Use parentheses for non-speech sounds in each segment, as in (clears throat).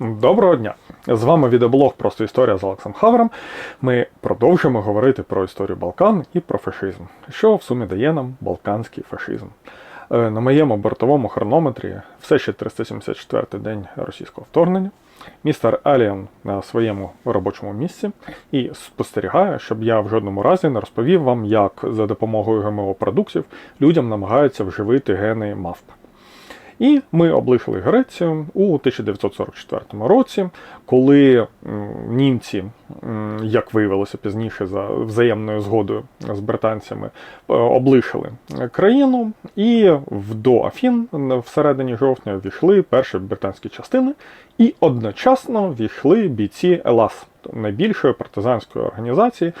Доброго дня! З вами відеоблог Просто історія з Олексом Хавером. Ми продовжуємо говорити про історію Балкан і про фашизм, що в сумі дає нам балканський фашизм. Е, На моєму бортовому хронометрі все ще 374 день російського вторгнення. Містер Аліан на своєму робочому місці і спостерігає, щоб я в жодному разі не розповів вам, як за допомогою ГМО продуктів людям намагаються вживити гени мавп. І ми облишили Грецію у 1944 році, коли німці, як виявилося пізніше, за взаємною згодою з британцями, е, облишили країну, і до Афін всередині жовтня війшли перші британські частини, і одночасно війшли бійці ЕЛАС, найбільшої партизанської організації,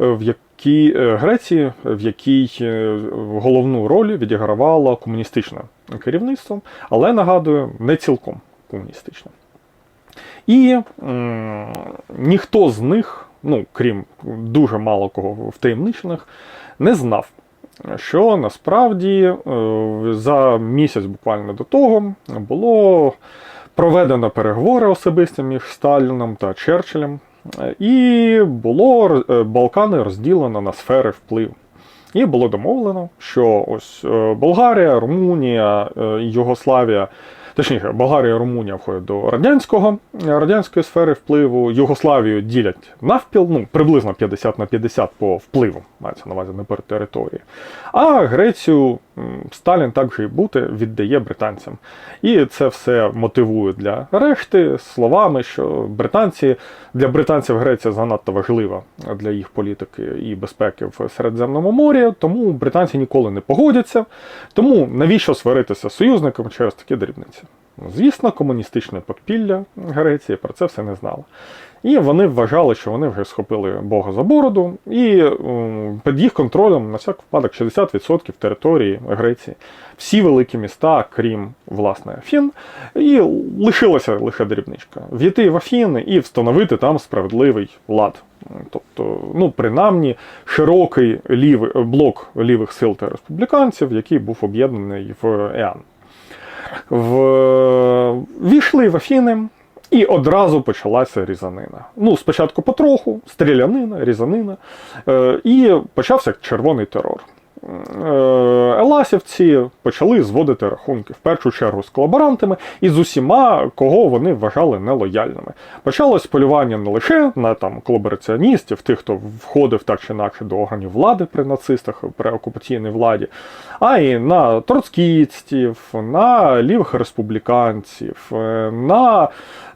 е, в якій е, Греції, в якій головну роль відігравало комуністичне керівництво, але нагадую, не цілком комуністичне. І м, ніхто з них, ну крім дуже мало кого втаємничених, не знав, що насправді е, за місяць буквально до того було проведено переговори особисті між Сталіном та Черчиллем, е, і було е, Балкани розділено на сфери впливу. І було домовлено, що ось е, Болгарія, Румунія, Йогославія. Югославія, точніше, Болгарія і Румунія входять до радянського радянської сфери впливу. Югославію ділять навпіл, ну приблизно 50 на 50 по впливу, мається на увазі не per території. А Грецію Сталін так же і бути віддає британцям. І це все мотивує для решти словами, що британці для британців Греція занадто важлива для їх політики і безпеки в Середземному морі, тому британці ніколи не погодяться. Тому навіщо сваритися з союзником через такі дрібниці? Звісно, комуністичне подпілля Греції про це все не знало. І вони вважали, що вони вже схопили Бога за бороду, і під їх контролем на всяк випадок 60% території Греції, всі великі міста, крім власне Афін, і лишилася лише дрібничка. Війти в Афіни і встановити там справедливий лад. Тобто, ну, принаймні, широкий лівий блок лівих сил та республіканців, який був об'єднаний в ЕАН. В... Війшли в Афіни, і одразу почалася різанина. Ну, спочатку потроху, стрілянина, різанина, е, і почався червоний терор. Е, Еласівці почали зводити рахунки в першу чергу з колаборантами і з усіма, кого вони вважали нелояльними. Почалось полювання не лише на там колабораціоністів, тих, хто входив так чи інакше до органів влади при нацистах, при окупаційній владі, а й на троцкістів, на лівих республіканців, е, на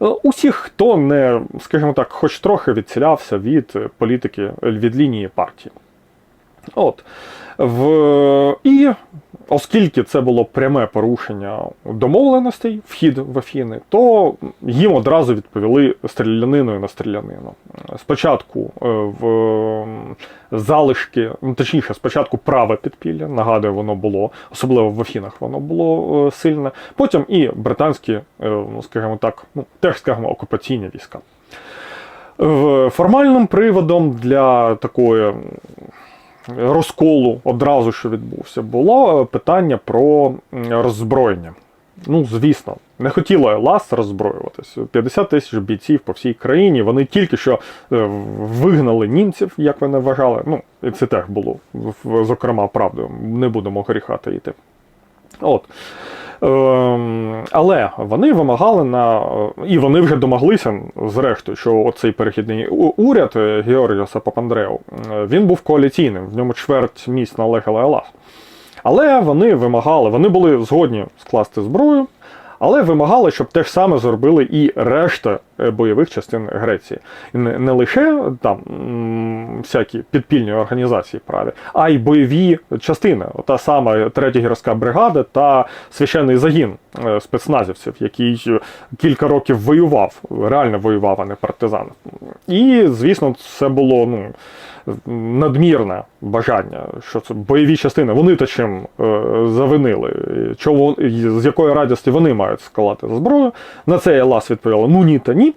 е, усіх, хто не, скажімо так, хоч трохи відселявся від політики від лінії партії. От. В... І оскільки це було пряме порушення домовленостей, вхід в Афіни, то їм одразу відповіли стріляниною на стрілянину. Спочатку е, в залишки, ну точніше, спочатку праве підпілля, нагадую, воно було, особливо в Афінах, воно було е, сильне. Потім і британські, е, ну скажімо так, ну теж скажімо, окупаційні війська. Формальним приводом для такої розколу одразу, що відбувся, було питання про роззброєння. Ну, звісно, не хотіло ЛАС роззброюватись. 50 тисяч бійців по всій країні. Вони тільки що е, вигнали німців, як вони вважали. Ну, і це теж було, зокрема, правдою. Не будемо гріхати йти. От. Ем, але вони вимагали на і вони вже домоглися, зрештою, що оцей перехідний уряд е, Георгіоса Папандреу він був коаліційним, в ньому чверть місць належала ЕЛАС. Але вони вимагали, вони були згодні скласти зброю, але вимагали, щоб те ж саме зробили і решта бойових частин Греції. Не, не лише там всякі підпільні організації праві, а й бойові частини. Та сама третя гірська бригада та священний загін спецназівців, який кілька років воював, реально воював, а не партизан. І, звісно, це було ну. Надмірне бажання, що це бойові частини, вони то чим е, завинили, чого, з якої радості вони мають складати зброю. На це Елас відповіла: ну ні та ні.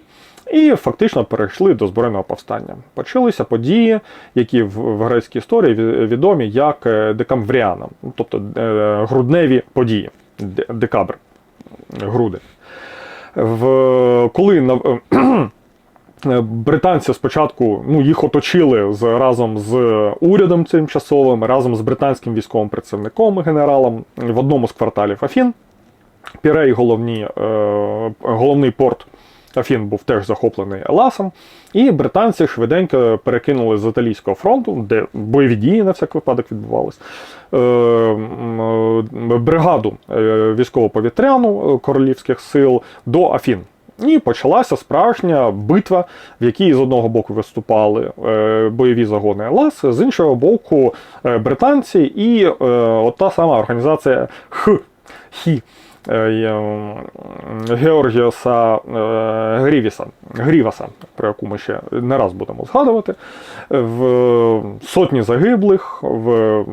І фактично перейшли до збройного повстання. Почалися події, які в грецькій історії відомі як декамвріана, тобто грудневі події, декабр, груди. В, коли Е, Британці спочатку ну, їх оточили з, разом з урядом тимчасовим, разом з британським військовим представником, генералом в одному з кварталів Афін. Пірей, головні, е, головний порт Афін, був теж захоплений Еласом. І британці швиденько перекинули з Італійського фронту, де бойові дії на всяк випадок відбувались, е, е, бригаду е, військово-повітряну е, королівських сил до Афін. І почалася справжня битва, в якій з одного боку виступали е, бойові загони ЛАС, з іншого боку е, британці і ота от та сама організація Х. Хі. Е, Георгіоса е, Грівіса, Гріваса, про яку ми ще не раз будемо згадувати, в сотні загиблих, в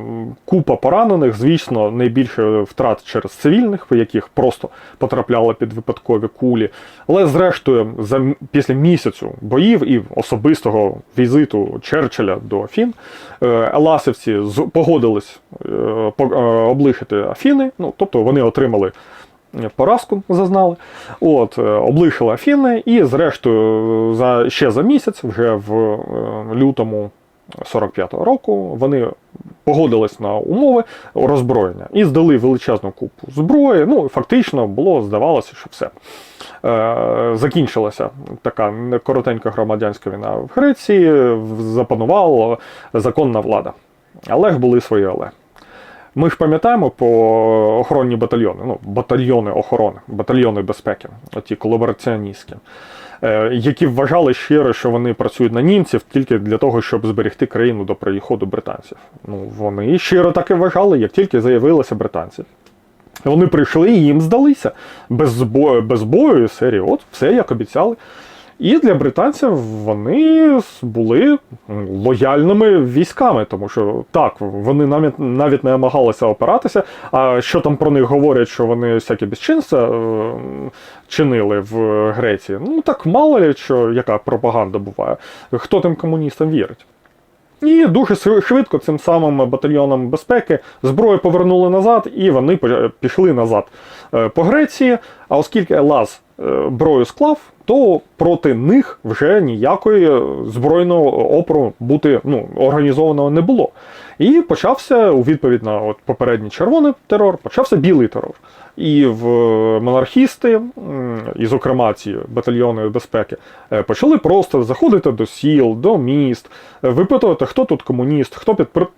купа поранених, звісно, найбільше втрат через цивільних, яких просто потрапляли під випадкові кулі. Але зрештою, за після місяцю боїв і особистого візиту Черчилля до Афін, е, еласівці погодились по- облишити Афіни, ну тобто вони отримали поразку зазнали. От, е, облишили Афіни, і зрештою, за, ще за місяць, вже в е, лютому 45-го року, вони погодились на умови роззброєння і здали величезну купу зброї. Ну, фактично було, здавалося, що все. Е, закінчилася така коротенька громадянська війна в Греції, запанувала законна влада. Але ж були свої але. Ми ж пам'ятаємо по охоронні батальйони, ну, батальйони охорони, батальйони безпеки, оті колабораціоністські, е, які вважали щиро, що вони працюють на німців тільки для того, щоб зберегти країну до приходу британців. Ну, вони щиро так і вважали, як тільки заявилися британці. Вони прийшли і їм здалися без бою, без бою із серії. От все як обіцяли. І для британців вони були лояльними військами, тому що так, вони навіть навіть не намагалися опиратися. А що там про них говорять, що вони всякі безчинства е, чинили в Греції? Ну так мало ли, що яка пропаганда буває. Хто тим комуністам вірить? І дуже швидко цим самим батальйонам безпеки зброю повернули назад, і вони пішли назад е, по Греції. А оскільки Елаз е, зброю склав, то проти них вже ніякої збройного опору бути ну, організованого не було. І почався у відповідь на от попередній червоний терор, почався білий терор. І в е, монархісти, і зокрема ці батальйони безпеки, е, почали просто заходити до сіл, до міст, е, випитувати, хто тут комуніст, хто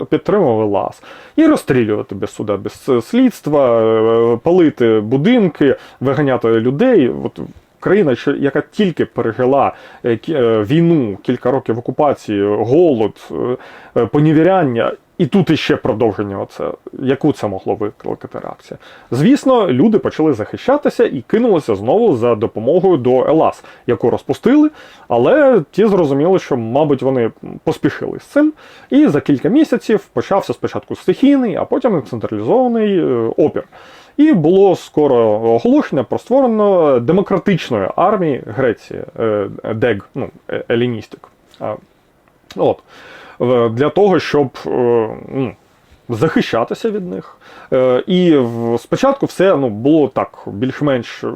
підтримував лас, і розстрілювати без суда, без слідства, палити будинки, виганяти людей. От країна, яка тільки пережила е, е, війну, кілька років окупації, голод, е, е. І тут іще продовження оце. Яку це могло викликати реакція? Звісно, люди почали захищатися і кинулися знову за допомогою до Елас, яку розпустили, але ті зрозуміли, що, мабуть, вони поспішили з цим. І за кілька місяців почався спочатку стихійний, а потім централізований опір. І було скоро оголошення про створення демократичної армії Греції, е, ДЕГ, ну, е- еліністик. От. Для того, щоб е, ну, захищатися від них. Е, І спочатку все ну, було так більш-менш е,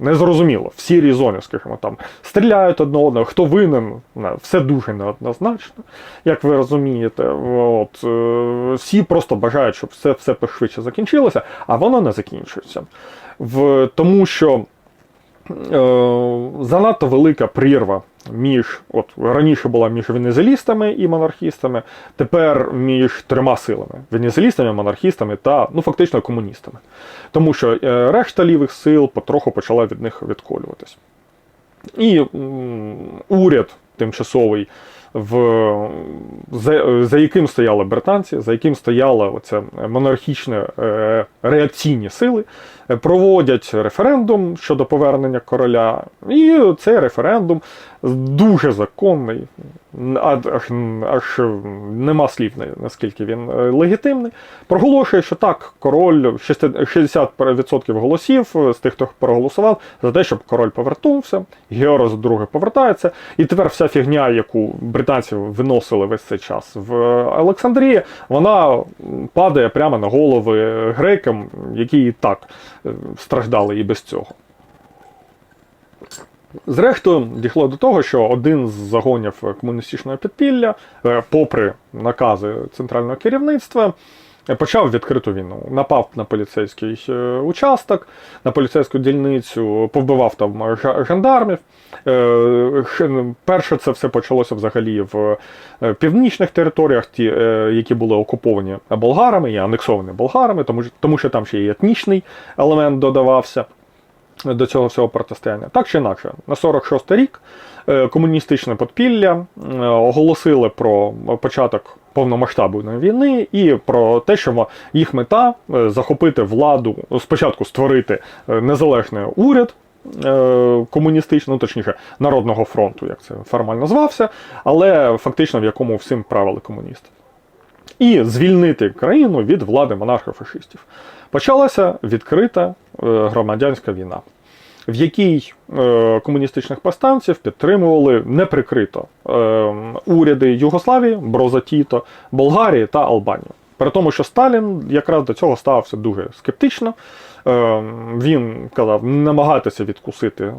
незрозуміло. В сірій зоні, скажімо, там стріляють одне одного, хто винен, все дуже неоднозначно, як ви розумієте. От, е, всі просто бажають, щоб все, все пошвидше закінчилося, а воно не закінчується. В, тому що занадто велика прірва між, от раніше була між венезелістами і монархістами, тепер між трьома силами: венезелістами, монархістами та ну фактично комуністами. Тому що е, решта лівих сил потроху почала від них відколюватись. І м, уряд тимчасовий, в, за, за яким стояли британці, за яким стояли оце монархічні е, реакційні сили, проводять референдум щодо повернення короля. І цей референдум дуже законний, аж, аж, нема слів, наскільки він е, легітимний. Проголошує, що так, король 60% голосів з тих, хто проголосував, за те, щоб король повернувся, Георос II повертається. І тепер вся фігня, яку британці виносили весь цей час в Олександрії, вона падає прямо на голови грекам, які і так е, страждали і без цього. Зрештою, дійшло до того, що один з загонів комуністичного підпілля, е, попри накази центрального керівництва, е, почав відкриту війну. Напав на поліцейський е, участок, на поліцейську дільницю, повбивав там жандармів. Перше це все почалося взагалі в північних територіях, ті, які були окуповані болгарами і анексовані болгарами, тому, що- там ще і етнічний елемент додавався до цього всього протистояння. Так чи інакше, на 46 рік е, комуністичне подпілля е, оголосили про початок повномасштабної війни і про те, що їх мета е, захопити владу, спочатку створити незалежний уряд. Комуністичного, ну, точніше, Народного фронту, як це формально звався, але фактично в якому всім правили комуністи. І звільнити країну від влади монархів-фашистів. Почалася відкрита е, громадянська війна, в якій е, комуністичних повстанців підтримували неприкрито е, уряди Югославії, Броза Тіто, Болгарії та Албанії. При тому, що Сталін якраз до цього ставився дуже скептично. Він казав, намагайтеся відкусити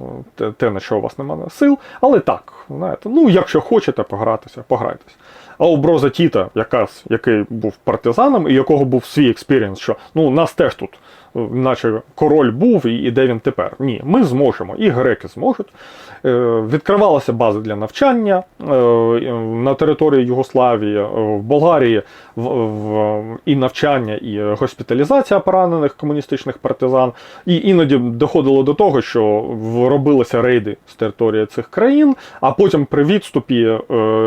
те- на що у вас немає сил, але так, знаєте, ну якщо хочете погратися, пограйтеся. А у Тіта, якраз, який був партизаном, і якого був свій експірієнс, що ну нас теж тут, наче король був, і, де він тепер. Ні, ми зможемо, і греки зможуть. Е, відкривалися бази для навчання е, на території Югославії, е, в Болгарії і навчання, і госпіталізація поранених комуністичних партизан. І іноді доходило до того, що робилися рейди з території цих країн, а потім при відступі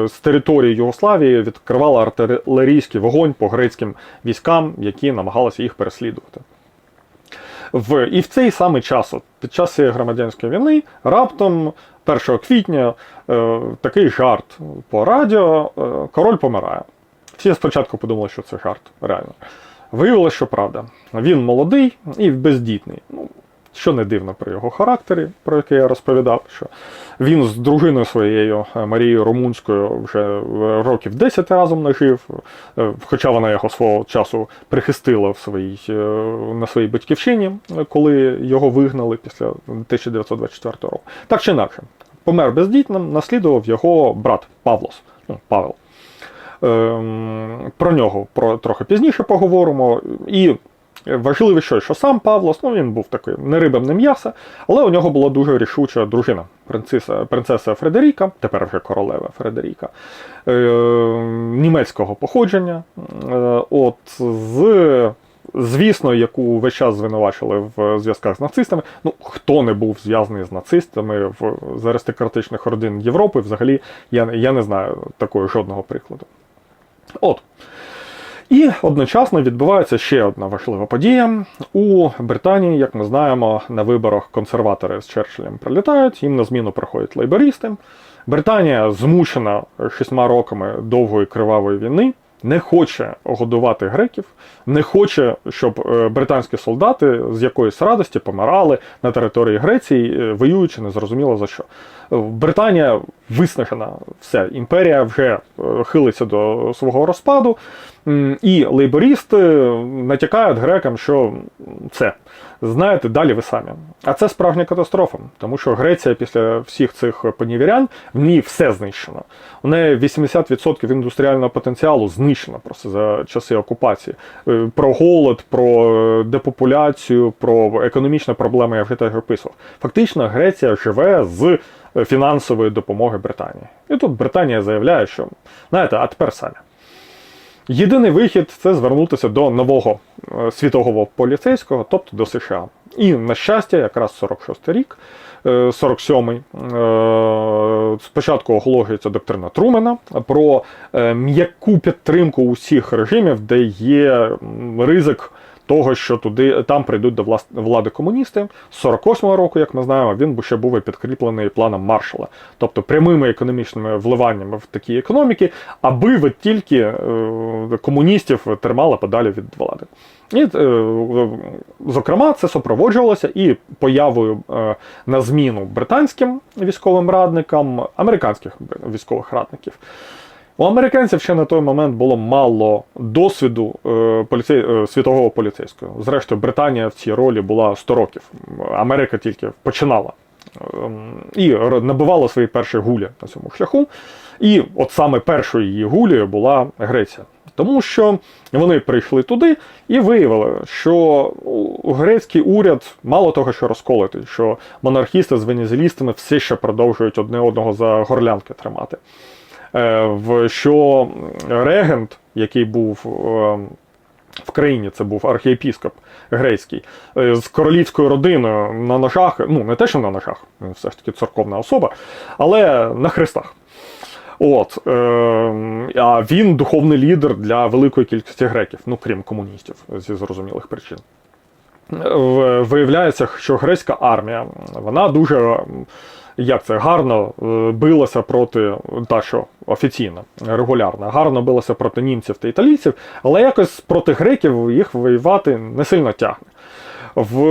з території Югославії відкривала артилерійський вогонь по грецьким військам, які намагалися їх переслідувати. В, і в цей самий час, під час цієї громадянської війни, раптом 1 квітня е, такий жарт по радіо, е, король помирає. Всі спочатку подумали, що це жарт, реально. Виявилося, що правда. Він молодий і бездітний. Ну, що не дивно при його характері, про який я розповідав, що він з дружиною своєю е, Марією Румунською вже е, років 10 разом не жив, е, хоча вона його свого часу прихистила в своїй, на своїй батьківщині, коли його вигнали після 1924 року. Так чи інакше, помер бездітним, наслідував його брат Павлос, ну, Павел. Ем, Про нього про, трохи пізніше поговоримо. І важливо, що, що сам Павлос, ну він був такий не рибам, не м'яса, але у нього була дуже рішуча дружина, принцеса, принцеса Фредеріка, тепер вже королева Фредеріка, е, німецького походження. Е, от, з Звісно, яку весь час звинувачили в зв'язках з нацистами. Ну, хто не був зв'язаний з нацистами в, з аристократичних родин Європи, взагалі я, я не знаю такого жодного прикладу. От. І одночасно відбувається ще одна важлива подія. У Британії, як ми знаємо, на виборах консерватори з Черчиллем прилітають, їм на зміну приходять лейбористи. Британія змушена шістьма роками довгої кривавої війни. Не хоче годувати греків, не хоче, щоб е, британські солдати з якоїсь радості помирали на території Греції, е, воюючи незрозуміло за що. Британія виснажена, все, імперія вже е, хилиться до свого розпаду, і лейбористи натякають грекам, що це знаєте, далі ви самі. А це справжня катастрофа, тому що Греція після всіх цих понівірян в ній все знищено. У неї 80% індустріального потенціалу знищено просто за часи окупації. Е, Про голод, про е, депопуляцію, про економічні проблеми я вже теж описував. Фактично, Греція живе з е, фінансової допомоги Британії. І тут Британія заявляє, що знаєте, а тепер самі. Єдиний вихід це звернутися до нового е, світового поліцейського, тобто до США. І, на щастя, якраз 46 рік, е, 47-й, е, спочатку оголошується доктрина Трумена про е, м'яку підтримку усіх режимів, де є ризик. Того, що туди там прийдуть до влади комуністи з 48-го року, як ми знаємо, він ще був і підкріплений планом Маршала, тобто прямими економічними вливаннями в такі економіки, аби ви тільки е, комуністів тримали подалі від влади. І, е, зокрема, це супроводжувалося і появою е, на зміну британським військовим радникам американських військових радників. У американців ще на той момент було мало досвіду е, поліцей, е, світового поліцейського. Зрештою, Британія в цій ролі була 100 років. Америка тільки починала ем, і набивала свої перші гулі на цьому шляху. І от саме першою її гулею була Греція. Тому що вони прийшли туди і виявили, що грецький уряд мало того, що розколотий, що монархісти з венезелістами все ще продовжують одне одного за горлянки тримати. Е, в що регент, який був е, в країні, це був архієпіскоп грецький, е, з королівською родиною на ножах, ну не те, що на ножах, все ж таки церковна особа, але на хрестах. От, е, а він духовний лідер для великої кількості греків, ну крім комуністів, зі зрозумілих причин. Виявляється, що грецька армія вона дуже як це гарно е, билася проти та що офіційно, регулярно, гарно билася проти німців та італійців, але якось проти греків їх воювати не сильно тягне. В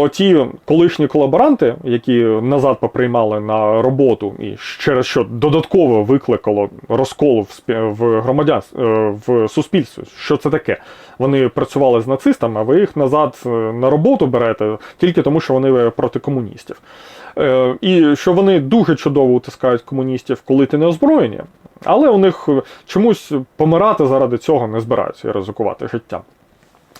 оті колишні колаборанти, які назад поприймали на роботу, і через що додатково викликало розкол в, громадян е, в суспільстві. Що це таке? Вони працювали з нацистами, а ви їх назад е, на роботу берете тільки тому, що вони проти комуністів. Е, І що вони дуже чудово утискають комуністів, коли ти не озброєні, але у них чомусь помирати заради цього не збираються і ризикувати життям.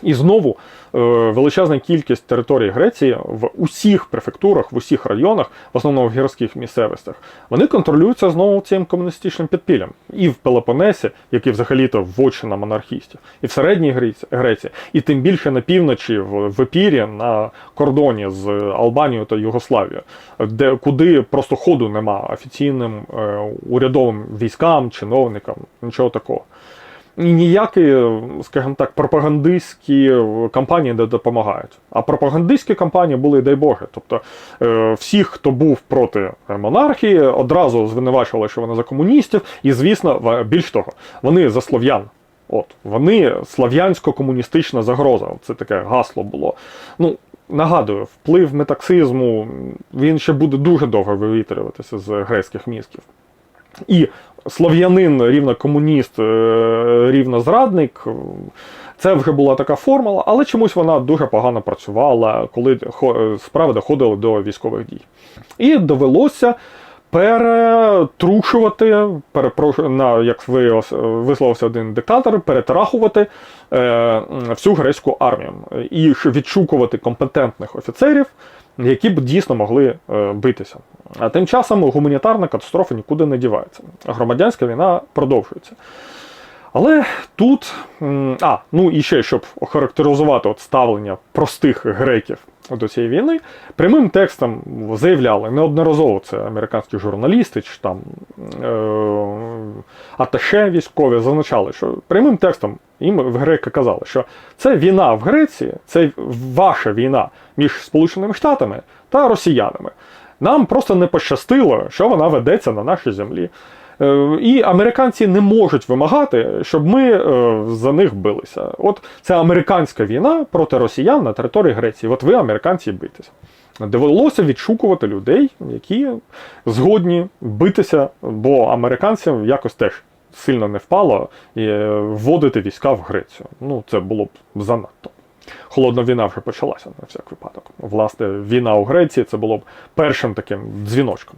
І знову е, величезна кількість території Греції в усіх префектурах, в усіх районах, в основному в гірських місцевостях, вони контролюються знову цим комуністичним підпіллям. І в Пелопонесі, який взагалі-то вотчина монархістів, і в середній Греції, і тим більше на півночі, в, в Епірі, на кордоні з Албанією та Югославією, де куди просто ходу нема офіційним е, урядовим військам, чиновникам, нічого такого. І ніякі, скажімо так, пропагандистські кампанії не допомагають. А пропагандистські кампанії були, дай Боги. Тобто е, всіх, хто був проти монархії, одразу звинувачували, що вони за комуністів, і, звісно, більш того, вони за слов'ян. От, вони слав'янсько-комуністична загроза. Це таке гасло було. Ну, нагадую, вплив метаксизму він ще буде дуже довго вивітрюватися з грецьких мізків. І слов'янин рівно комуніст, е, рівно зрадник. Це вже була така формула, але чомусь вона дуже погано працювала, коли справи доходили до військових дій. І довелося перетрушувати, перепрошую, на, як виявилося- висловився один диктатор, перетрахувати е, всю грецьку армію і відшукувати компетентних офіцерів, які б дійсно могли е, битися. А тим часом гуманітарна катастрофа нікуди не дівається. Громадянська війна продовжується. Але тут, а, ну і ще, щоб охарактеризувати от ставлення простих греків до цієї війни, прямим текстом заявляли неодноразово це американські журналісти чи там е, аташе військові зазначали, що прямим текстом їм в греки казали, що це війна в Греції, це ваша війна між Сполученими Штатами та росіянами. Нам просто не пощастило, що вона ведеться на нашій землі. Е, І американці не можуть вимагати, щоб ми е, за них билися. От це американська війна проти росіян на території Греції. От ви, американці, битеся. Довелося відшукувати людей, які згодні битися, бо американцям якось теж сильно не впало е, вводити війська в Грецію. Ну, це було б занадто. Холодна війна вже почалася на всяк випадок. Власне, війна у Греції це було б першим таким дзвіночком.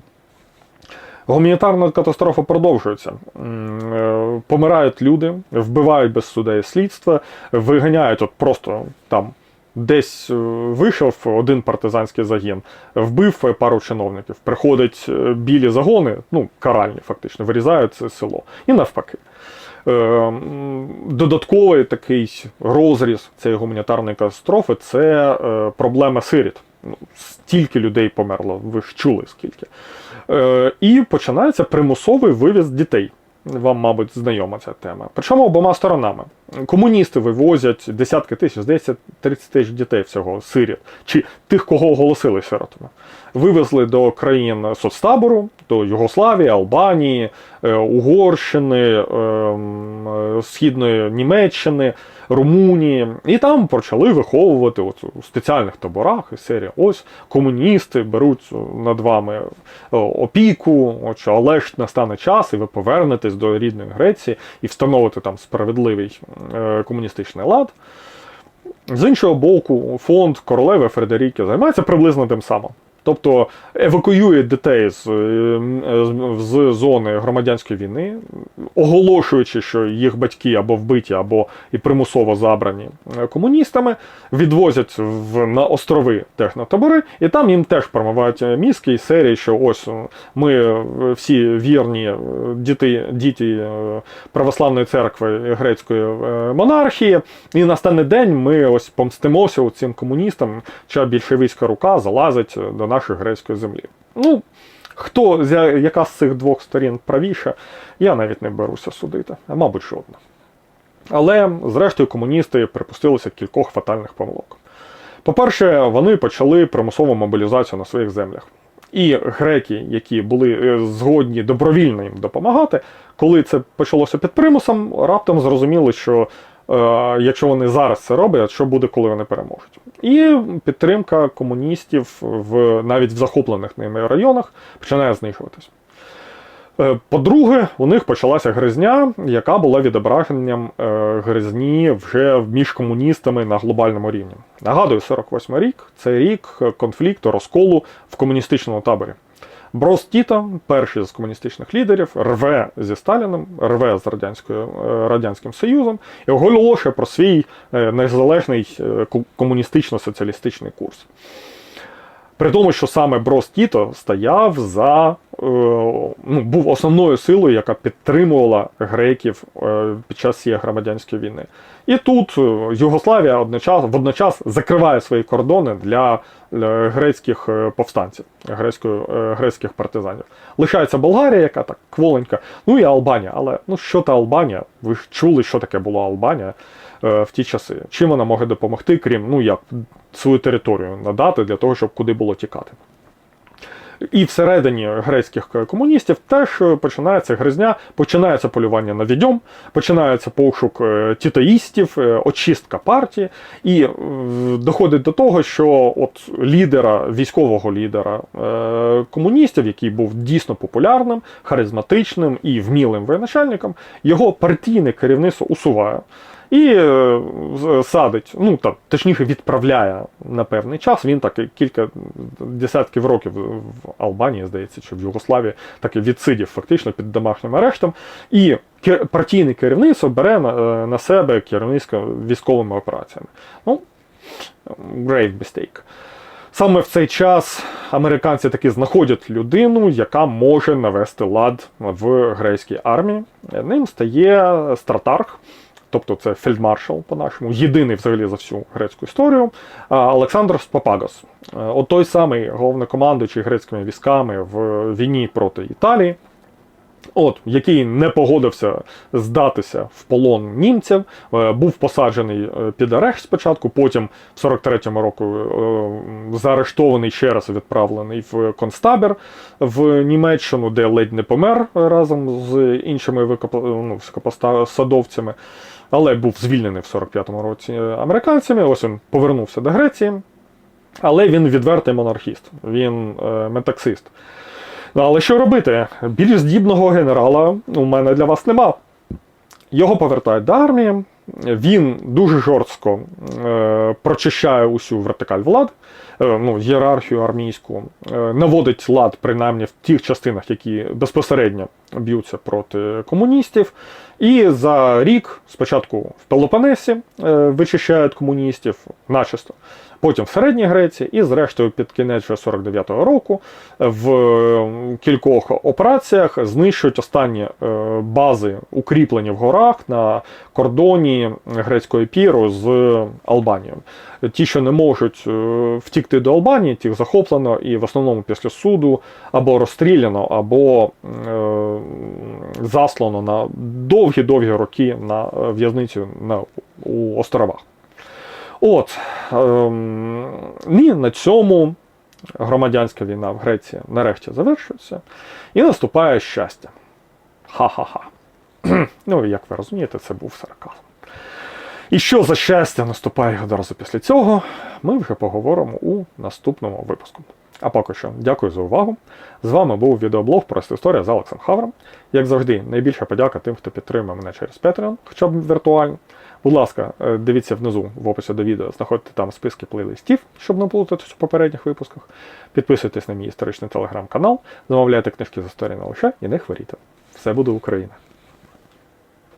Гуманітарна катастрофа продовжується. Е, Помирають люди, вбивають без суда і слідства, виганяють от просто там. Десь е, вийшов один партизанський загін, вбив пару чиновників. Приходять е, білі загони, ну каральні, фактично, вирізають це село. І навпаки. Додатковий такий розріз цієї гуманітарної катастрофи це проблема сиріт. Ну, Стільки людей померло, ви ж чули скільки. Е, І починається примусовий вивіз дітей. Вам, мабуть, знайома ця тема. Причому обома сторонами. Комуністи вивозять десятки тисяч, здається, 30 тисяч дітей всього сиріт, чи тих, кого оголосили сиротами. Вивезли до країн соцтабору, до Югославії, Албанії, е, Угорщини, ем, е, Східної Німеччини, Румунії. І там почали виховувати от у спеціальних таборах і серія. Ось комуністи беруть над вами е, опіку, от але ж настане час, і ви повернетесь до рідної Греції і встановите там справедливий комуністичний лад. З іншого боку, фонд королеви Фредеріки займається приблизно тим самим. Тобто евакуює дітей з, е, з, з зони громадянської війни, оголошуючи, що їх батьки або вбиті, або і примусово забрані е, комуністами, відвозять в, на острови технотабори, і там їм теж промивають мізки і серії, що ось е, ми е, всі вірні е, діти, діти е, православної церкви грецької е, монархії, і настане день ми ось помстимося цим комуністам, чия більшовицька рука залазить до нашої грецької землі. Ну, хто яка з цих двох сторін правіша, я навіть не беруся судити, а мабуть, жодна. Але, зрештою, комуністи припустилися кількох фатальних помилок. По-перше, вони почали примусову мобілізацію на своїх землях. І греки, які були е, згодні добровільно їм допомагати, коли це почалося під примусом, раптом зрозуміли, що якщо вони зараз це роблять, що буде, коли вони переможуть. І підтримка комуністів в навіть в захоплених ними районах починає знижуватись. Е, По-друге, у них почалася гризня, яка була відображенням е, гризні вже між комуністами на глобальному рівні. Нагадую, 48 рік це рік конфлікту, розколу в комуністичному таборі. Брос Тіта, перший з комуністичних лідерів, рве зі Сталіним, рве з Радянською, е, Радянським Союзом і оголошує про свій е, незалежний е, комуністично-соціалістичний курс. При тому, що саме Брос Тіто стояв за е, ну, був основною силою, яка підтримувала греків е, під час цієї громадянської війни. І тут е, Югославія одночас, водночас закриває свої кордони для, грецьких повстанців, грецької, грецьких партизанів. Лишається Болгарія, яка так кволенька, ну і Албанія. Але ну що та Албанія? Ви ж чули, що таке була Албанія в ті часи. Чим вона може допомогти, крім ну як свою територію надати для того, щоб куди було тікати. І всередині грецьких комуністів теж е, починається гризня, починається полювання на відьом, починається пошук е, тітаїстів, е, очистка партії, і е, доходить до того, що от лідера, військового лідера е, комуністів, який був дійсно популярним, харизматичним і вмілим воєначальником, його партійне керівництво усуває. І е, садить, ну там, точніше відправляє на певний час. Він так кілька десятків років в Албанії, здається, чи в Югославії так і відсидів фактично під домашнім арештом. І партійне керівництво бере на, е, на себе керівництво військовими операціями. Ну, grave mistake. Саме в цей час американці таки знаходять людину, яка може навести лад в грецькій армії. Ним стає стратарх, тобто це фельдмаршал по-нашому, єдиний взагалі за всю грецьку історію, Олександр Папагос. Е, От той самий головнокомандуючий грецькими військами в війні проти Італії. От, який не погодився здатися в полон німців, е, був посаджений е, під арешт спочатку, потім в 43-му року заарештований ще раз відправлений в концтабір в Німеччину, де ледь не помер разом з іншими викоп... ну, але був звільнений в 45-му році американцями. Ось він повернувся до Греції, але він відвертий монархіст, він е, метаксист. Ну, але що робити? Більш здібного генерала у мене для вас нема. Його повертають до армії. Він дуже жорстко е, прочищає усю вертикаль влад, е, ну, ієрархію армійську, е, наводить лад принаймні в тих частинах, які безпосередньо б'ються проти комуністів. І за рік спочатку в Пелопонесі е, вичищають комуністів начисто, потім в Середній Греції, і зрештою під кінець 49-го року в е, кількох операціях знищують останні е, бази укріплені в горах на кордоні грецького епіру з Албанією. Ті, що не можуть е, втікти до Албанії, тих захоплено, і в основному після суду або розстріляно, або е, заслано на довгі-довгі роки на в'язницю на, у островах. От, ем, і на цьому громадянська війна в Греції нарешті завершується, і наступає щастя. Ха-ха-ха. (clears throat) ну, як ви розумієте, це був сарказм. І що за щастя наступає одразу після цього, ми вже поговоримо у наступному випуску. А поки що, дякую за увагу. З вами був відеоблог про історія з Алексом Хавром. Як завжди, найбільша подяка тим, хто підтримує мене через Patreon, хоча б віртуально. Будь ласка, е, дивіться внизу в описі до відео, знаходьте там списки плейлистів, щоб не плутатися у попередніх випусках. Підписуйтесь на мій історичний телеграм-канал, замовляйте книжки з історії на лише і не хворійте. Все буде Україна!